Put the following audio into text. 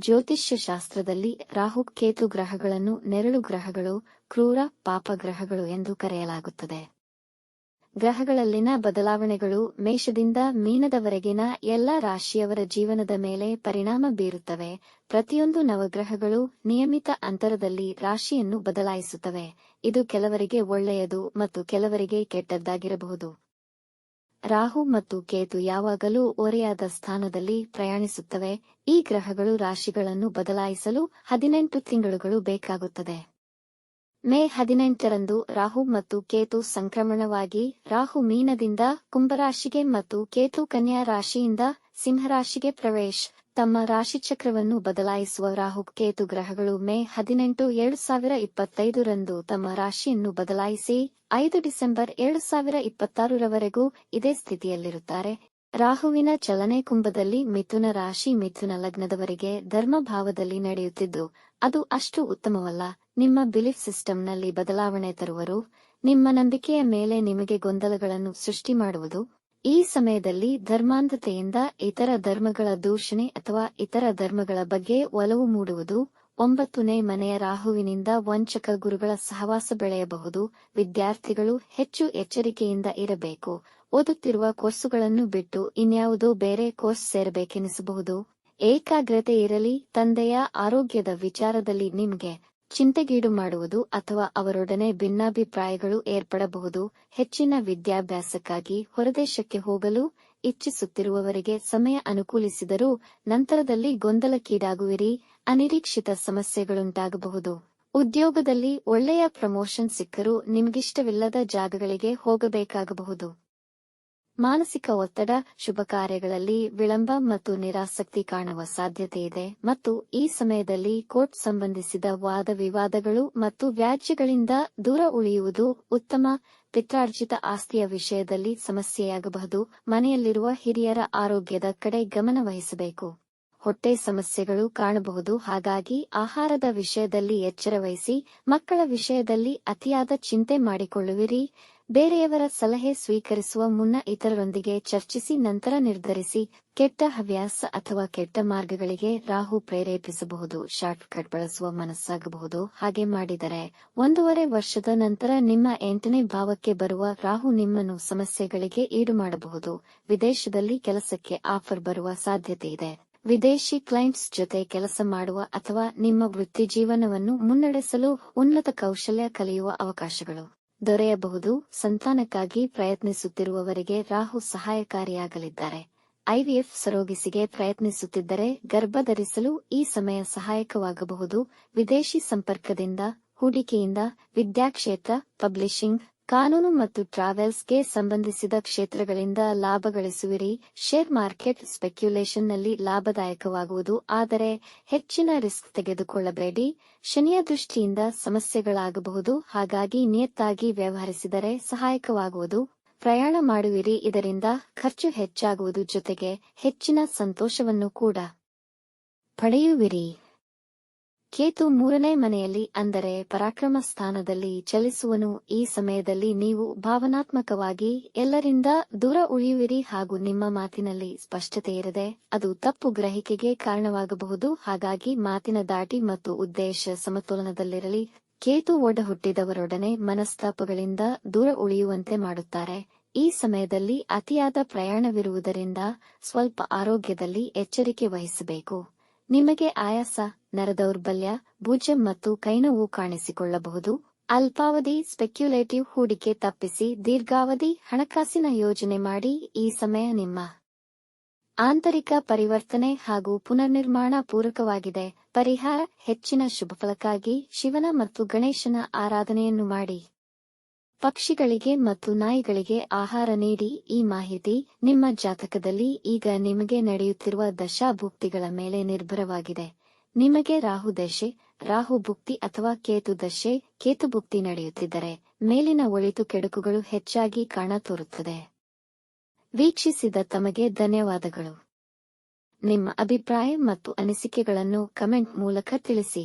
ಜ್ಯೋತಿಷ್ಯ ಶಾಸ್ತ್ರದಲ್ಲಿ ರಾಹು ಕೇತು ಗ್ರಹಗಳನ್ನು ನೆರಳು ಗ್ರಹಗಳು, ಕ್ರೂರ ಪಾಪ ಗ್ರಹಗಳು ಎಂದು ಕರೆಯಲಾಗುತ್ತದೆ. ಗ್ರಹಗಳಲ್ಲಿನ ಬದಲಾವಣೆಗಳು ಮೇಷದಿಂದ ಮೀನದವರೆಗಿನ ಎಲ್ಲ ರಾಶಿಯವರ ಜೀವನದ ಮೇಲೆ ಪರಿಣಾಮ ಬೀರುತ್ತವೆ. ಪ್ರತಿಯೊಂದು ನವಗ್ರಹಗಳು ನಿಯಮಿತ ಅಂತರದಲ್ಲಿ ರಾಶಿಯನ್ನು ಬದಲಾಯಿಸುತ್ತವೆ. ಇದು ಕೆಲವರಿಗೆ ಒಳ್ಳೆಯದು ಮತ್ತು ಕೆಲವರಿಗೆ ಕೆಟ್ಟದ್ದಾಗಿರಬಹುದು. ರಾಹು ಮತ್ತು ಕೇತು ಯಾವಾಗಲೂ ಓರೆಯಾದ ಸ್ಥಾನದಲ್ಲಿ ಪ್ರಯಾಣಿಸುತ್ತವೆ. ಈ ಗ್ರಹಗಳು ರಾಶಿಗಳನ್ನು ಬದಲಾಯಿಸಲು ಹದಿನೆಂಟು ತಿಂಗಳುಗಳು ಬೇಕಾಗುತ್ತದೆ. ಮೇ ಹದಿನೆಂಟರಂದು ರಾಹು ಮತ್ತು ಕೇತು ಸಂಕ್ರಮಣವಾಗಿ ರಾಹು ಮೀನದಿಂದ ಕುಂಭರಾಶಿಗೆ ಮತ್ತು ಕೇತು ಕನ್ಯಾ ರಾಶಿಯಿಂದ ಸಿಂಹರಾಶಿಗೆ ಪ್ರವೇಶ್. ತಮ್ಮ ರಾಶಿಚಕ್ರವನ್ನು ಬದಲಾಯಿಸುವ ರಾಹು ಕೇತು ಗ್ರಹಗಳು ಮೇ ಹದಿನೆಂಟು, ಎರಡು ಸಾವಿರ ಇಪ್ಪತ್ತೈದರಂದು ತಮ್ಮ ರಾಶಿಯನ್ನು ಬದಲಾಯಿಸಿ ಐದು ಡಿಸೆಂಬರ್, ಎರಡು ಸಾವಿರ ಇಪ್ಪತ್ತಾರರವರೆಗೂ ಇದೇ ಸ್ಥಿತಿಯಲ್ಲಿರುತ್ತಾರೆ. ರಾಹುವಿನ ಚಲನೆ ಕುಂಭದಲ್ಲಿ ಮಿಥುನ ರಾಶಿ ಮಿಥುನ ಲಗ್ನದವರೆಗೆ ಧರ್ಮಭಾವದಲ್ಲಿ ನಡೆಯುತ್ತಿದ್ದು, ಅದು ಅಷ್ಟು ಉತ್ತಮವಲ್ಲ. ನಿಮ್ಮ ಬಿಲೀಫ್ ಸಿಸ್ಟಂನಲ್ಲಿ ಬದಲಾವಣೆ ತರುವರು. ನಿಮ್ಮ ನಂಬಿಕೆಯ ಮೇಲೆ ನಿಮಗೆ ಗೊಂದಲಗಳನ್ನು ಸೃಷ್ಟಿ ಮಾಡುವುದು ಈ ಸಮಯದಲ್ಲಿ ಧರ್ಮಾಂಧತೆಯಿಂದ ಇತರ ಧರ್ಮಗಳ ದೂಷಣೆ ಅಥವಾ ಇತರ ಧರ್ಮಗಳ ಬಗ್ಗೆ ಒಲವು ಮೂಡುವುದು, ಒಂಬತ್ತನೇ ಮನೆಯ ರಾಹುವಿನಿಂದ ವಂಚಕ ಗುರುಗಳ ಸಹವಾಸ ಬೆಳೆಯಬಹುದು, ವಿದ್ಯಾರ್ಥಿಗಳು ಹೆಚ್ಚು ಎಚ್ಚರಿಕೆಯಿಂದ ಇರಬೇಕು, ಓದುತ್ತಿರುವ ಕೋರ್ಸುಗಳನ್ನು ಬಿಟ್ಟು ಇನ್ಯಾವುದೋ ಬೇರೆ ಕೋರ್ಸ್ ಸೇರಬೇಕೆನಿಸಬಹುದು. ಏಕಾಗ್ರತೆ ಇರಲಿ, ತಂದೆಯ ಆರೋಗ್ಯದ ವಿಚಾರದಲ್ಲಿ ನಿಮಗೆ ಚಿಂತೆಗೀಡು ಮಾಡುವುದು ಅಥವಾ ಅವರೊಡನೆ ಭಿನ್ನಾಭಿಪ್ರಾಯಗಳು ಏರ್ಪಡಬಹುದು, ಹೆಚ್ಚಿನ ವಿದ್ಯಾಭ್ಯಾಸಕ್ಕಾಗಿ ಹೊರದೇಶಕ್ಕೆ ಹೋಗಲು ಇಚ್ಛಿಸುತ್ತಿರುವವರಿಗೆ ಸಮಯ ಅನುಕೂಲಿಸಿದರೂ ನಂತರದಲ್ಲಿ ಗೊಂದಲಕ್ಕೀಡಾಗುವಿರಿ, ಅನಿರೀಕ್ಷಿತ ಸಮಸ್ಯೆಗಳುಂಟಾಗಬಹುದು. ಉದ್ಯೋಗದಲ್ಲಿ ಒಳ್ಳೆಯ ಪ್ರಮೋಷನ್ ಸಿಕ್ಕರೂ ನಿಮಗಿಷ್ಟವಿಲ್ಲದ ಜಾಗಗಳಿಗೆ ಹೋಗಬೇಕಾಗಬಹುದು. ಮಾನಸಿಕ ಒತ್ತಡ, ಶುಭ ಕಾರ್ಯಗಳಲ್ಲಿ ವಿಳಂಬ ಮತ್ತು ನಿರಾಸಕ್ತಿ ಕಾಣುವ ಸಾಧ್ಯತೆ ಇದೆ ಮತ್ತು ಈ ಸಮಯದಲ್ಲಿ ಕೋರ್ಟ್ ಸಂಬಂಧಿಸಿದ ವಾದ ವಿವಾದಗಳು ಮತ್ತು ವ್ಯಾಜ್ಯಗಳಿಂದ ದೂರ ಉಳಿಯುವುದು ಉತ್ತಮ, ಪಿತ್ರಾರ್ಜಿತ ಆಸ್ತಿಯ ವಿಷಯದಲ್ಲಿ ಸಮಸ್ಯೆಯಾಗಬಹುದು. ಮನೆಯಲ್ಲಿರುವ ಹಿರಿಯರ ಆರೋಗ್ಯದ ಕಡೆ ಗಮನ ವಹಿಸಬೇಕು. ಹೊಟ್ಟೆ ಸಮಸ್ಯೆಗಳು ಕಾಣಬಹುದು. ಹಾಗಾಗಿ ಆಹಾರದ ವಿಷಯದಲ್ಲಿ ಎಚ್ಚರ ವಹಿಸಿ, ಮಕ್ಕಳ ವಿಷಯದಲ್ಲಿ ಅತಿಯಾದ ಚಿಂತೆ ಮಾಡಿಕೊಳ್ಳುವಿರಿ. ಬೇರೆಯವರ ಸಲಹೆ ಸ್ವೀಕರಿಸುವ ಮುನ್ನ ಇತರರೊಂದಿಗೆ ಚರ್ಚಿಸಿ ನಂತರ ನಿರ್ಧರಿಸಿ ಕೆಟ್ಟ ಹವ್ಯಾಸ ಅಥವಾ ಕೆಟ್ಟ ಮಾರ್ಗಗಳಿಗೆ ರಾಹು ಪ್ರೇರೇಪಿಸಬಹುದು ಶಾರ್ಟ್ ಕಟ್ ಬಳಸುವ ಮನಸ್ಸಾಗಬಹುದು. ಹಾಗೆ ಮಾಡಿದರೆ ಒಂದೂವರೆ ವರ್ಷದ ನಂತರ ನಿಮ್ಮ ಎಂಟನೇ ಭಾವಕ್ಕೆ ಬರುವ ರಾಹು ನಿಮ್ಮನ್ನು ಸಮಸ್ಯೆಗಳಿಗೆ ಈಡು ಮಾಡಬಹುದು. ವಿದೇಶದಲ್ಲಿ ಕೆಲಸಕ್ಕೆ ಆಫರ್ ಬರುವ ಸಾಧ್ಯತೆ ಇದೆ. ವಿದೇಶಿ ಕ್ಲೈಂಟ್ಸ್ ಜೊತೆ ಕೆಲಸ ಮಾಡುವ ಅಥವಾ ನಿಮ್ಮ ವೃತ್ತಿ ಜೀವನವನ್ನು ಮುನ್ನಡೆಸಲು ಉನ್ನತ ಕೌಶಲ್ಯ ಕಲಿಯುವ ಅವಕಾಶಗಳು. ದೊರೆಯಬಹುದು. ಸಂತಾನಕ್ಕಾಗಿ ಪ್ರಯತ್ನಿಸುತ್ತಿರುವವರಿಗೆ ರಾಹು ಸಹಾಯಕಾರಿಯಾಗಲಿದ್ದಾರೆ. ಐವಿಎಫ್ ಸರೋಗಿಸಿಗೆ ಪ್ರಯತ್ನಿಸುತ್ತಿದ್ದರೆ ಗರ್ಭಧರಿಸಲು ಈ ಸಮಯ ಸಹಾಯಕವಾಗಬಹುದು. ವಿದೇಶಿ ಸಂಪರ್ಕದಿಂದ, ಹೂಡಿಕೆಯಿಂದ, ವಿದ್ಯಾಕ್ಷೇತ್ರ, ಪಬ್ಲಿಷಿಂಗ್ ಕಾನೂನು ಮತ್ತು ಟ್ರಾವೆಲ್ಸ್ಗೆ ಸಂಬಂಧಿಸಿದ ಕ್ಷೇತ್ರಗಳಿಂದ ಲಾಭ ಗಳಿಸುವಿರಿ. ಶೇರ್ ಮಾರ್ಕೆಟ್ ಸ್ಪೆಕ್ಯುಲೇಷನ್ನಲ್ಲಿ ಲಾಭದಾಯಕವಾಗುವುದು, ಆದರೆ ಹೆಚ್ಚಿನ ರಿಸ್ಕ್ ತೆಗೆದುಕೊಳ್ಳಬೇಡಿ. ಶನಿಯ ದೃಷ್ಟಿಯಿಂದ ಸಮಸ್ಯೆಗಳಾಗಬಹುದು, ಹಾಗಾಗಿ ನಿಯತ್ತಾಗಿ ವ್ಯವಹರಿಸಿದರೆ ಸಹಾಯಕವಾಗುವುದು. ಪ್ರಯಾಣ ಮಾಡುವಿರಿ, ಇದರಿಂದ ಖರ್ಚು ಹೆಚ್ಚಾಗುವುದು ಜೊತೆಗೆ ಹೆಚ್ಚಿನ ಸಂತೋಷವನ್ನು ಕೂಡ ಪಡೆಯುವಿರಿ. ಕೇತು ಮೂರನೇ ಮನೆಯಲ್ಲಿ, ಅಂದರೆ ಪರಾಕ್ರಮ ಸ್ಥಾನದಲ್ಲಿ ಚಲಿಸುವನು. ಈ ಸಮಯದಲ್ಲಿ ನೀವು ಭಾವನಾತ್ಮಕವಾಗಿ ಎಲ್ಲರಿಂದ ದೂರ ಉಳಿಯುವಿರಿ ಹಾಗೂ ನಿಮ್ಮ ಮಾತಿನಲ್ಲಿ ಸ್ಪಷ್ಟತೆ ಇರದೆ, ಅದು ತಪ್ಪು ಗ್ರಹಿಕೆಗೆ ಕಾರಣವಾಗಬಹುದು. ಹಾಗಾಗಿ ಮಾತಿನ ದಾಟಿ ಮತ್ತು ಉದ್ದೇಶ ಸಮತೋಲನದಲ್ಲಿರಲಿ. ಕೇತು ಒಡ ಹುಟ್ಟಿದವರೊಡನೆ ಮನಸ್ತಾಪಗಳಿಂದ ದೂರ ಉಳಿಯುವಂತೆ ಮಾಡುತ್ತಾರೆ. ಈ ಸಮಯದಲ್ಲಿ ಅತಿಯಾದ ಪ್ರಯಾಣವಿರುವುದರಿಂದ ಸ್ವಲ್ಪ ಆರೋಗ್ಯದಲ್ಲಿ ಎಚ್ಚರಿಕೆ ವಹಿಸಬೇಕು. ನಿಮಗೆ ಆಯಾಸ, ನರದೌರ್ಬಲ್ಯ, ಭುಜ ಮತ್ತು ಕೈನೋವು ಕಾಣಿಸಿಕೊಳ್ಳಬಹುದು. ಅಲ್ಪಾವಧಿ ಸ್ಪೆಕ್ಯುಲೇಟಿವ್ ಹೂಡಿಕೆ ತಪ್ಪಿಸಿ ದೀರ್ಘಾವಧಿ ಹಣಕಾಸಿನ ಯೋಜನೆ ಮಾಡಿ ಈ ಸಮಯ ನಿಮ್ಮ ಆಂತರಿಕ ಪರಿವರ್ತನೆ ಹಾಗೂ ಪುನರ್ನಿರ್ಮಾಣ ಪೂರಕವಾಗಿದೆ. ಪರಿಹಾರ, ಹೆಚ್ಚಿನ ಶುಭಫಲಕ್ಕಾಗಿ ಶಿವನ ಮತ್ತು ಗಣೇಶನ ಆರಾಧನೆಯನ್ನು ಮಾಡಿ. ಪಕ್ಷಿಗಳಿಗೆ ಮತ್ತು ನಾಯಿಗಳಿಗೆ ಆಹಾರ ನೀಡಿ, ಈ ಮಾಹಿತಿ ನಿಮ್ಮ ಜಾತಕದಲ್ಲಿ ಈಗ ನಿಮಗೆ ನಡೆಯುತ್ತಿರುವ ದಶಾಭುಕ್ತಿಗಳ ಮೇಲೆ ನಿರ್ಭರವಾಗಿದೆ. ನಿಮಗೆ ರಾಹು ದಶೆ, ರಾಹು ಭುಕ್ತಿ ಅಥವಾ ಕೇತು ದಶೆ, ಕೇತು ಭುಕ್ತಿ ನಡೆಯುತ್ತಿದ್ದರೆ, ಮೇಲಿನ ಒಳಿತು ಕೆಡುಕುಗಳು ಹೆಚ್ಚಾಗಿ ಕಾಣತೋರುತ್ತದೆ ವೀಕ್ಷಿಸಿದ ತಮಗೆ ಧನ್ಯವಾದಗಳು. ನಿಮ್ಮ ಅಭಿಪ್ರಾಯ ಮತ್ತು ಅನಿಸಿಕೆಗಳನ್ನು ಕಮೆಂಟ್ ಮೂಲಕ ತಿಳಿಸಿ.